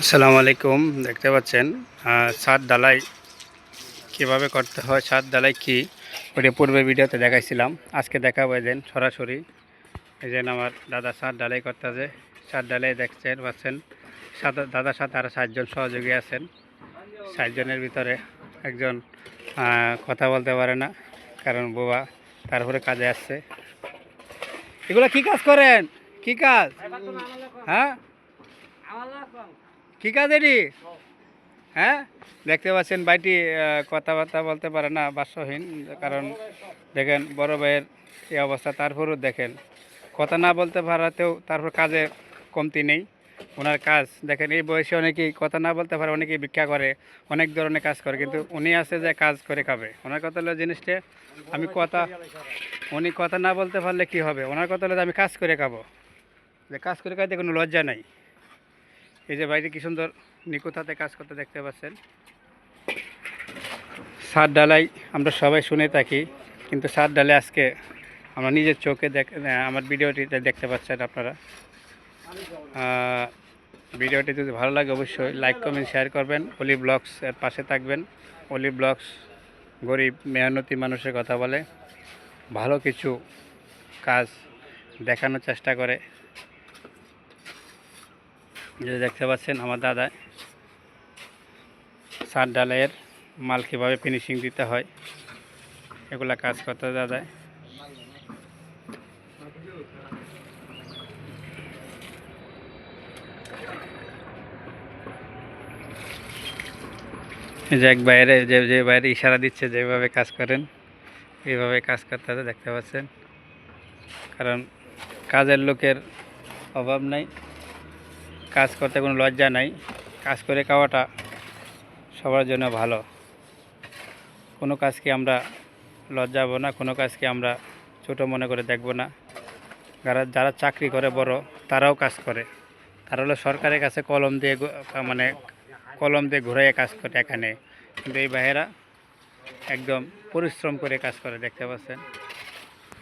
আসসালামু আলাইকুম দেখতে পাচ্ছেন ছাদ ডালাই কীভাবে করতে হয় ছাদ ডালাই কি? ওটা পূর্বে ভিডিওতে দেখাইছিলাম আজকে দেখাবো দেন সরাসরি। এই যে আমার দাদা ছাদ ডালাই করতেছে ছাদ ডালাই দেখছেন পাচ্ছেন সাত দাদার সাথে আরও সাতজন সহযোগী আছেন। সাতজনের ভিতরে একজন কথা বলতে পারে না কারণ বাবা তারপরে কাজে আসছে। এগুলো কি কাজ করেন? কি কাজ? হ্যাঁ? কি কাজ এটি? হ্যাঁ? দেখতে পাচ্ছেন ভাইটি কথাবার্তা বলতে পারে না বাস্যহীন কারণ দেখেন বড় ভাইয়ের এই অবস্থা, তারপরও দেখেন। কথা না বলতে পারাতেও তারপর কাজে কমতি নেই, ওনার কাজ। দেখেন এই বয়সে অনেকেই কথা না বলতে পারে, অনেকেই ভিক্ষা করে, অনেক ধরনের কাজ করে, কিন্তু উনি আছে যে কাজ করে খাবে। ওনার কথা হলো জিনিসটা, আমি কথা, উনি কথা না বলতে পারলে কি হবে? ওনার কথা হলো আমি কাজ করে খাব। যে কাজ করে খাইতে কোনো লজ্জা নাই। এই যে বাইরে কি সুন্দর নিকুতাতে কাজ করতে দেখতে পাচ্ছেন। সার ডালাই আমরা সবাই শুনে থাকি, কিন্তু সার ডালে আজকে আমরা নিজের চোখে দেখ আমার ভিডিওটিতে দেখতে পাচ্ছেন আপনারা। ভিডিওটি যদি ভালো লাগে অবশ্যই লাইক, কমেন্ট, শেয়ার করবেন। অলি ব্লগস এর পাশে থাকবেন। অলি ব্লগস গরিব, মেহনতি মানুষের কথা বলে ভালো কিছু কাজ দেখানোর চেষ্টা করে। যে দেখতে পাচ্ছেন আমার দাদা। সার ডালাইয়ের মাল কীভাবে ফিনিশিং দিতে হয়, এগুলা কাজ করতে এই যে এক বাইরে, যে যে বাইরে ইশারা দিচ্ছে যেভাবে কাজ করেন, এইভাবে কাজ করতে হবে দেখতে পাচ্ছেন। কারণ কাজের লোকের অভাব নাই। কাজ করতে কোনো লজ্জা নাই। কাজ করে খাওয়াটা সবার জন্য ভালো। কোনো কাজকে আমরা লজ্জাবো না, কোনো কাজকে আমরা ছোট মনে করে দেখব না। যারা যারা চাকরি করে বড়, তারাও কাজ করে। তারা হলো সরকারের কাছে কলম দিয়ে মানে কলম দিয়ে ঘুরাইয়ে কাজ করে এখানে। কিন্তু এই ভাইয়েরা একদম পরিশ্রম করে কাজ করে, দেখতে পাচ্ছেন?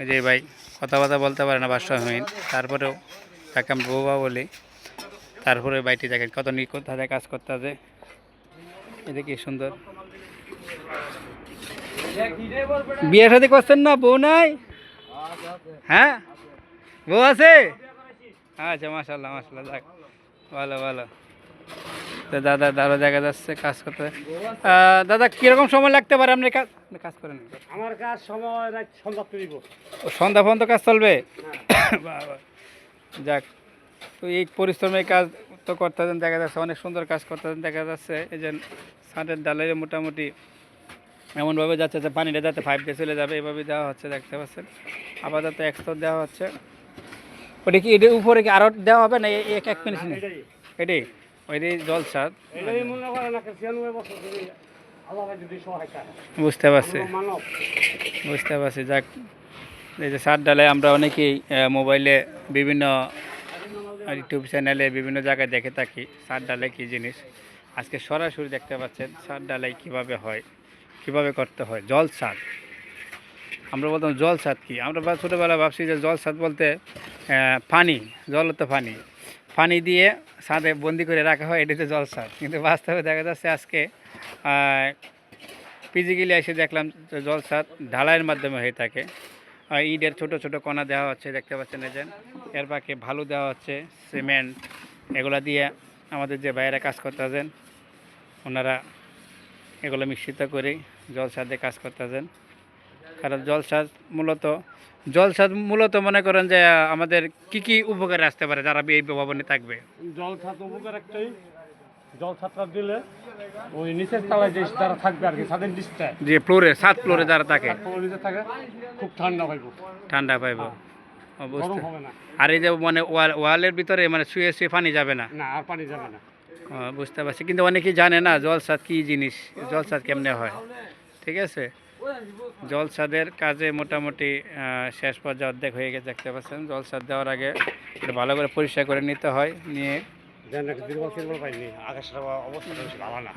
যে ভাই কথাবার্তা বলতে পারে না বাস্তবহীন। তারপরেও তাকে আমি বৌবা বলি। তারপরে বাইটি দেখেন কত নিকটভাবে কাজ করতে হবে এটা কি সুন্দর। বিয়ে সাথে করছেন না বউ নাই? হ্যাঁ? বউ আছে? আচ্ছা মাসাল্লাহ মাসাল্লাহ যাক। ভালো ভালো। তো দাদা দাদা দেখা যাচ্ছে কাজ করতে। দাদা কীরকম সময় লাগতে পারে? আপনি কাজ কাজ করেন। আমার কাজ সময় সন্ধ্যা সন্ধ্যা পর্যন্ত কাজ চলবে? যাক। তো এই পরিশ্রমের কাজ তো করতেছেন দেখা যাচ্ছে অনেক সুন্দর কাজ করতেছেন দেখা যাচ্ছে এই যে ছাদের ডালে মোটামুটি এমনভাবে যাচ্ছে যে পানিটা যাতে ফাইভ ডে চলে যাবে এভাবে দেওয়া হচ্ছে দেখতে পাচ্ছেন। আবার যাতে একস্তর দেওয়া হচ্ছে। ওটা কি এটার উপরে কি আরও দেওয়া হবে না এক এক মিনিট এটাই। এটাই? ওইটাই জল ছাদ? বুঝতে পারছি। বুঝতে পারছি যাক। এই যে সার ডালে আমরা অনেকেই মোবাইলে বিভিন্ন ইউটিউব চ্যানেলে বিভিন্ন জায়গায় দেখে থাকি, সার ডালে কী জিনিস। আজকে সরাসরি দেখতে পাচ্ছেন সার ডালাই কীভাবে হয়, কীভাবে করতে হয়, জল ছাদ আমরা বলতাম জল ছাদ কি? আমরা ছোটোবেলা ভাবছি যে জল ছাদ বলতে পানি জল তো পানি। পানি দিয়ে ছাদে বন্দি করে রাখা হয় এটাতে জল ছাদ কিন্তু বাস্তবে দেখা যাচ্ছে আজকে ফিজিক্যালি এসে দেখলাম জল ছাদ ঢালাইয়ের মাধ্যমে হয়ে থাকে। ইটের ছোট ছোট কণা দেওয়া হচ্ছে, দেখতে পাচ্ছেন যে। এর বাকি ভালো দেওয়া হচ্ছে, সিমেন্ট। এগুলা দিয়ে আমাদের যে বাইরে কাজ করতেছেন ওনারা এগুলো মিশ্রিত করে জলসাদে কাজ করতেছেন কারণ জলসাদ মূলত জলসাদ মূলত মনে করেন যে, আমাদের কি কি উপকারে আসতে পারে, যারা এই ভবনে থাকবে? জল ছাদ উপকার একটাই। জল ছাদটা দিলে ওই নিচের তলায় যে যারা থাকবে আর কি ছাদের নিচটা যে ফ্লোরে সাত ফ্লোরে যারা থাকে। নিচে থাকে খুব ঠান্ডা পাইব। ঠান্ডা পাইব। অবস্থা। আর এই যে মানে ওয়াল ওয়ালের ভিতরে মানে শুয়ে শুয়ে পানি যাবে না? না আর পানি যাবে না। বুঝতে পারছি। কিন্তু অনেকেই জানে না জলসাদ কী জিনিস জলসাদ কেমনে হয়। ঠিক আছে? জলসাদের কাজে মোটামুটি শেষ পর্যায়ে অর্ধেক হয়ে গেছে দেখতে পাচ্ছেন। জলসাদ দেওয়ার আগে ভালো করে পরিষ্কার করে নিতে হয় নিয়ে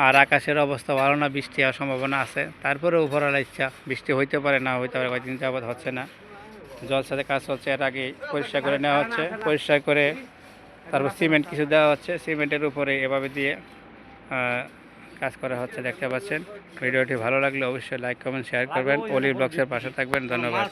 আর আকাশের অবস্থা ভালো না, বৃষ্টি হওয়ার সম্ভাবনা আছে। তারপরে উপরালা ইচ্ছা, বৃষ্টি হইতে পারে না, হইতে পারে কয়েকদিন যাবৎ হচ্ছে না। জলসাদের কাজ হচ্ছে এর আগে পরিষ্কার করে নেওয়া হচ্ছে। পরিষ্কার করে তারপর সিমেন্ট কিছু দেওয়া হচ্ছে। সিমেন্টের উপরে এভাবে দিয়ে কাজ করা হচ্ছে, দেখতে পাচ্ছেন। ভিডিওটি ভালো লাগলে অবশ্যই লাইক, কমেন্ট, শেয়ার করবেন। অলি ব্লগসের পাশে থাকবেন। ধন্যবাদ।